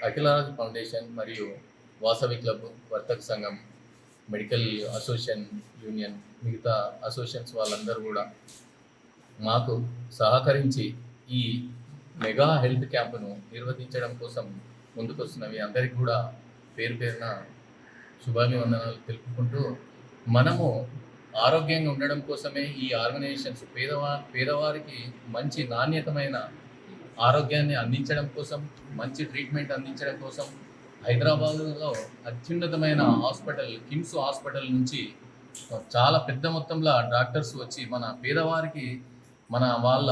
అఖిలరాజ్ foundation మరియు Vasavi club వర్తక సంఘం మెడికల్ అసోసియేషన్ యూనియన్ మిగతా అసోసియేషన్స్ వాళ్ళందరూ కూడా మాకు సహకరించి ఈ మెగా హెల్త్ క్యాంపును నిర్వహించడం కోసం ముందుకొస్తున్నవి. అందరికీ కూడా పేరు పేరున శుభాభివందనాలు తెలుపుకుంటూ మనము ఆరోగ్యంగా ఉండడం కోసమే ఈ ఆర్గనైజేషన్స్ పేదవా పేదవారికి మంచి నాణ్యతమైన ఆరోగ్యాన్ని అందించడం కోసం మంచి ట్రీట్మెంట్ అందించడం కోసం హైదరాబాదులో అత్యున్నతమైన హాస్పిటల్ కిమ్స్ హాస్పిటల్ నుంచి చాలా పెద్ద మొత్తంలో డాక్టర్స్ వచ్చి మన పేదవారికి మన వాళ్ళ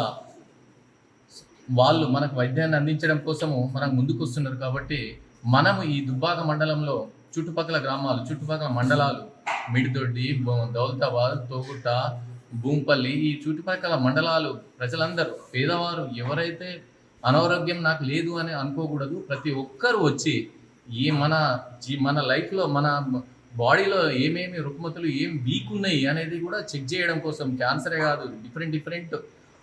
వాళ్ళు మనకు వైద్యాన్ని అందించడం కోసము మనం ముందుకు వస్తున్నారు కాబట్టి మనము ఈ దుబ్బాక మండలంలో చుట్టుపక్కల గ్రామాలు చుట్టుపక్కల మండలాలు మిడిదొడ్డి దౌలతాబాద్ తోగుట భూంపల్లి ఈ చుట్టుపక్కల మండలాలు ప్రజలందరూ పేదవారు ఎవరైతే అనారోగ్యం నాకు లేదు అని అనుకోకూడదు ప్రతి ఒక్కరు వచ్చి ఈ మన జీ మన లైఫ్లో మన బాడీలో ఏమేమి రుగ్మతులు ఏం వీక్ ఉన్నాయి అనేది కూడా చెక్ చేయడం కోసం క్యాన్సరే కాదు డిఫరెంట్ డిఫరెంట్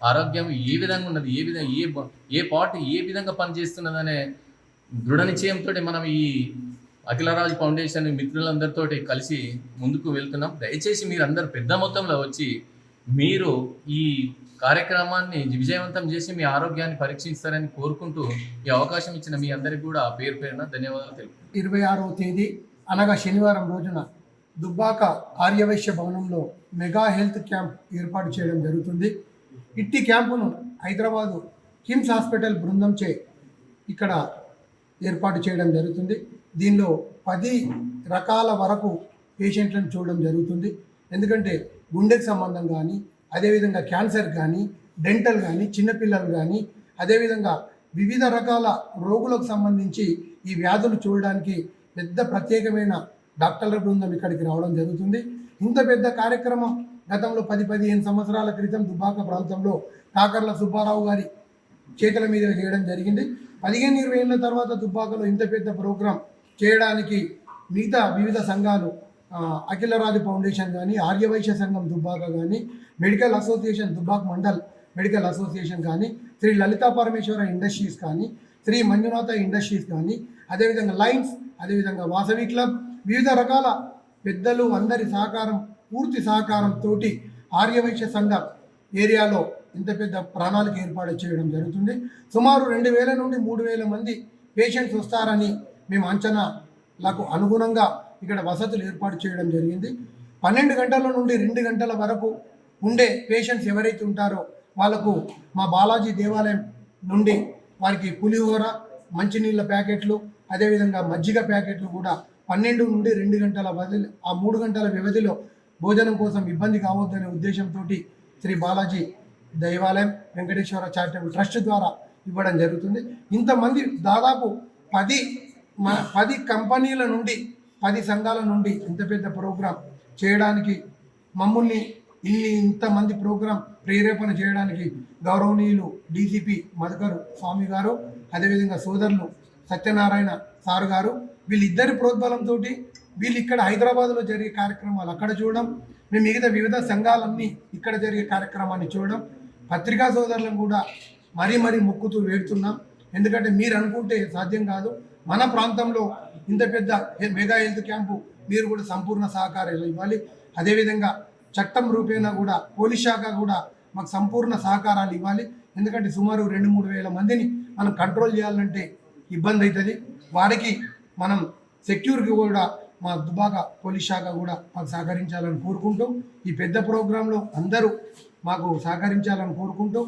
ఆరోగ్యం ఏ విధంగా ఉన్నది ఏ విధంగా ఏ ఏ పార్ట్ ఏ విధంగా పనిచేస్తున్నది అనే దృఢ నిశ్చయంతో మనం ఈ అఖిలరాజ్ ఫౌండేషన్ మిత్రులందరితో కలిసి ముందుకు వెళ్తున్నాం. దయచేసి మీరందరూ పెద్ద మొత్తంలో వచ్చి మీరు ఈ కార్యక్రమాన్ని విజయవంతం చేసి మీ ఆరోగ్యాన్ని పరీక్షిస్తారని కోరుకుంటూ ఈ అవకాశం ఇచ్చిన మీ అందరికీ కూడా పేరు పేరున ధన్యవాదాలు తెలుపు ఇరవై ఆరవ తేదీ అనగా శనివారం రోజున దుబ్బాక ఆర్యవైశ్య భవనంలో మెగా హెల్త్ క్యాంప్ ఏర్పాటు చేయడం జరుగుతుంది. ఇట్టి క్యాంపును హైదరాబాదు కిమ్స్ హాస్పిటల్ బృందంచే ఇక్కడ ఏర్పాటు చేయడం జరుగుతుంది. దీనిలో పది రకాల వరకు పేషెంట్లను చూడడం జరుగుతుంది. ఎందుకంటే గుండెకి సంబంధం కానీ అదేవిధంగా క్యాన్సర్ కానీ డెంటల్ కానీ చిన్నపిల్లలు కానీ అదేవిధంగా వివిధ రకాల రోగులకు సంబంధించి ఈ వ్యాధులు చూడడానికి పెద్ద ప్రత్యేకమైన డాక్టర్ల బృందం ఇక్కడికి రావడం జరుగుతుంది. ఇంత పెద్ద కార్యక్రమం గతంలో పది పదిహేను సంవత్సరాల క్రితం దుబాక ప్రాంతంలో కాకర్ల సుబ్బారావు గారి చేతుల మీద చేయడం జరిగింది. పదిహేను ఇరవై ఏళ్ళ తర్వాత దుబ్బాకలో ఇంత పెద్ద ప్రోగ్రాం చేయడానికి మిగతా వివిధ సంఘాలు అఖిలరాజు ఫౌండేషన్ కానీ ఆర్యవైశ్య సంఘం దుబ్బాక కానీ medical association Dubbak mandal medical association కానీ శ్రీ లలితా పరమేశ్వర ఇండస్ట్రీస్ కానీ శ్రీ మంజునాథ ఇండస్ట్రీస్ కానీ అదేవిధంగా లైన్స్ అదేవిధంగా వాసవి క్లబ్ వివిధ రకాల పెద్దలు అందరి సహకారం పూర్తి సహకారంతో ఆర్యవైశ్య సంఘం ఏరియాలో ఇంత పెద్ద ప్రాణాలకు ఏర్పాటు చేయడం జరుగుతుంది. సుమారు రెండు వేల నుండి మూడు వేల మంది పేషెంట్స్ వస్తారని మేము అంచనాలకు అనుగుణంగా ఇక్కడ వసతులు ఏర్పాటు చేయడం జరిగింది. పన్నెండు గంటల నుండి రెండు గంటల వరకు ఉండే పేషెంట్స్ ఎవరైతే ఉంటారో వాళ్ళకు మా బాలాజీ దేవాలయం నుండి వారికి పులిహోర మంచినీళ్ళ ప్యాకెట్లు అదేవిధంగా మజ్జిగ ప్యాకెట్లు కూడా పన్నెండు నుండి రెండు గంటల వ్యవధి ఆ మూడు గంటల వ్యవధిలో భోజనం కోసం ఇబ్బంది కావద్దనే ఉద్దేశంతో శ్రీ బాలాజీ దైవాలయం వెంకటేశ్వర చారిటబుల్ ట్రస్ట్ ద్వారా ఇవ్వడం జరుగుతుంది. ఇంతమంది దాదాపు పది పది కంపెనీల నుండి పది సంఘాల నుండి ఇంత పెద్ద ప్రోగ్రాం చేయడానికి మమ్మల్ని ఇన్ని ఇంతమంది ప్రోగ్రాం ప్రేరేపణ చేయడానికి గౌరవనీయులు డీసీపీ మధుకర్ స్వామి గారు అదేవిధంగా సోదరులు సత్యనారాయణ సార్ గారు వీళ్ళిద్దరి ప్రోద్బలంతో వీళ్ళు ఇక్కడ హైదరాబాద్లో జరిగే కార్యక్రమాలు అక్కడ చూడడం మేము మిగతా వివిధ సంఘాలన్నీ ఇక్కడ జరిగే కార్యక్రమాన్ని చూడడం పత్రికా సోదరులను కూడా మరీ మరీ మొక్కుతూ వేడుతున్నాం. ఎందుకంటే మీరు అనుకుంటే సాధ్యం కాదు. మన ప్రాంతంలో ఇంత పెద్ద మెగా హెల్త్ క్యాంపు మీరు కూడా సంపూర్ణ సహకారాలు ఇవ్వాలి. అదేవిధంగా చట్టం రూపేణా కూడా పోలీస్ శాఖ కూడా మాకు సంపూర్ణ సహకారాలు ఇవ్వాలి. ఎందుకంటే సుమారు రెండు మూడు వేల మందిని మనం కంట్రోల్ చేయాలంటే ఇబ్బంది అవుతుంది వారికి మనం సెక్యూర్కి కూడా మా దుబాక పోలీస్ శాఖ కూడా మాకు సహకరించాలని కోరుకుంటూ ఈ పెద్ద ప్రోగ్రాంలో అందరూ మాకు సహకరించాలని కోరుకుంటూ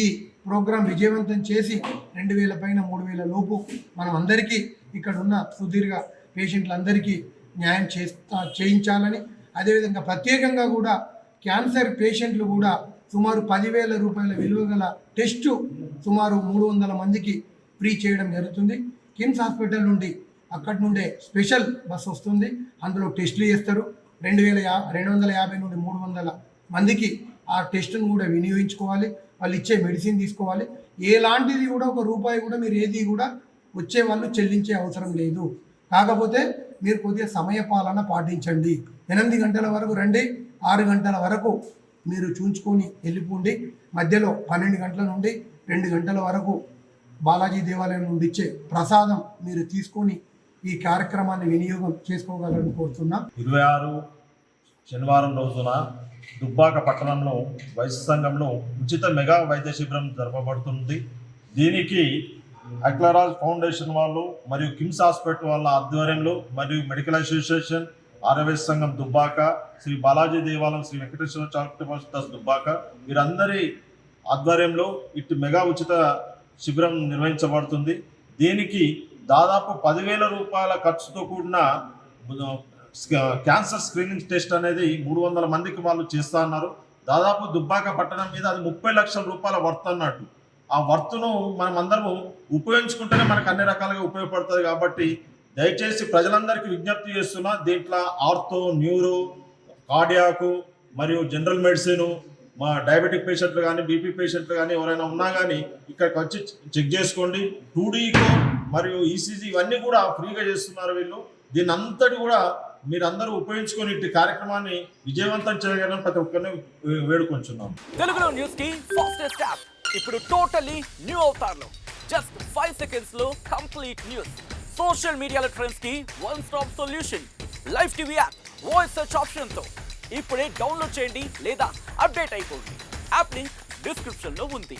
ఈ ప్రోగ్రాం విజయవంతం చేసి రెండు వేల పైన మూడు వేల లోపు మనం అందరికీ ఇక్కడ ఉన్న సుదీర్ఘ పేషెంట్లందరికీ న్యాయం చేస్తా చేయించాలని అదేవిధంగా ప్రత్యేకంగా కూడా క్యాన్సర్ పేషెంట్లు కూడా సుమారు పదివేల రూపాయల విలువ గల టెస్టు సుమారు మూడు వందల మందికి ఫ్రీ చేయడం జరుగుతుంది. కిమ్స్ హాస్పిటల్ నుండి అక్కడి నుండే స్పెషల్ బస్ వస్తుంది. అందులో టెస్టులు చేస్తారు. రెండు వేల యా రెండు వందల యాభై నుండి మూడు వందల మందికి ఆ టెస్టును కూడా వినియోగించుకోవాలి. వాళ్ళు ఇచ్చే మెడిసిన్ తీసుకోవాలి. ఎలాంటిది కూడా ఒక రూపాయి కూడా మీరు ఏది కూడా వచ్చే వాళ్ళు చెల్లించే అవసరం లేదు. కాకపోతే మీరు కొద్దిగా సమయ పాలన పాటించండి. ఎనిమిది గంటల వరకు రండి. ఆరు గంటల వరకు మీరు చూంచుకొని వెళ్ళిపోండి. మధ్యలో పన్నెండు గంటల నుండి రెండు గంటల వరకు బాలాజీ దేవాలయం నుండి ఇచ్చే ప్రసాదం మీరు తీసుకొని ఈ కార్యక్రమాన్ని వినియోగం చేసుకోగలని కోరుతున్నాం. ఇరవై ఆరు శనివారం రోజున దుబ్బాక పట్టణంలో వైద్య సంఘంలో ఉచిత మెగా వైద్య శిబిరం జరపబడుతుంది. దీనికి అక్లరాజ్ ఫౌండేషన్ వాళ్ళు మరియు కిమ్స్ హాస్పిటల్ వాళ్ళ ఆధ్వర్యంలో మరియు మెడికల్ అసోసియేషన్ ఆర్యవైశ్య సంఘం దుబ్బాక శ్రీ బాలాజీ దేవాలయం శ్రీ వెంకటేశ్వర చారిటబుల్ ట్రస్ట్ దుబ్బాక వీరందరి ఆధ్వర్యంలో ఇటు మెగా ఉచిత శిబిరం నిర్వహించబడుతుంది. దీనికి దాదాపు పదివేల రూపాయల ఖర్చుతో కూడిన క్యాన్సర్ స్క్రీనింగ్ టెస్ట్ అనేది మూడు వందల మందికి వాళ్ళు చేస్తా అన్నారు. దాదాపు దుబ్బాక పట్టణం మీద అది ముప్పై లక్షల రూపాయల వర్త్ అన్నట్టు. ఆ వర్త్ను మనం అందరము ఉపయోగించుకుంటేనే మనకు అన్ని రకాలుగా ఉపయోగపడుతుంది కాబట్టి దయచేసి ప్రజలందరికీ విజ్ఞప్తి చేస్తున్నా దీంట్లో ఆర్థో న్యూరో కార్డియాకు మరియు జనరల్ మెడిసిన్ మా డయాబెటిక్ పేషెంట్లు కానీ బీపీ పేషెంట్లు కానీ ఎవరైనా ఉన్నా కానీ ఇక్కడికి వచ్చి చెక్ చేసుకోండి. టూడీకో మరియు ఈసీజీ ఇవన్నీ కూడా ఫ్రీగా చేస్తున్నారు వీళ్ళు. దీని అంతటి కూడా మీరందరూ ఉపయోగించుకొని ఇట్టి కార్యక్రమాన్ని విజయవంతం చేయగలని ప్రతి ఒక్కరిని వేడుకొంచున్నాం. తెలుగులో న్యూస్కి ఫాస్టెస్ట్ యాప్ ఇప్పుడు టోటలీ న్యూ అవుతారులో జస్ట్ ఫైవ్ సెకండ్స్లో కంప్లీట్ న్యూస్ సోషల్ మీడియాలో ట్రెండ్స్కి one stop solution live TV app voice search ఆప్షన్తో. ఇప్పుడే డౌన్లోడ్ చేయండి లేదా అప్డేట్ అయిపోండి. యాప్ లింక్ డిస్క్రిప్షన్లో ఉంది.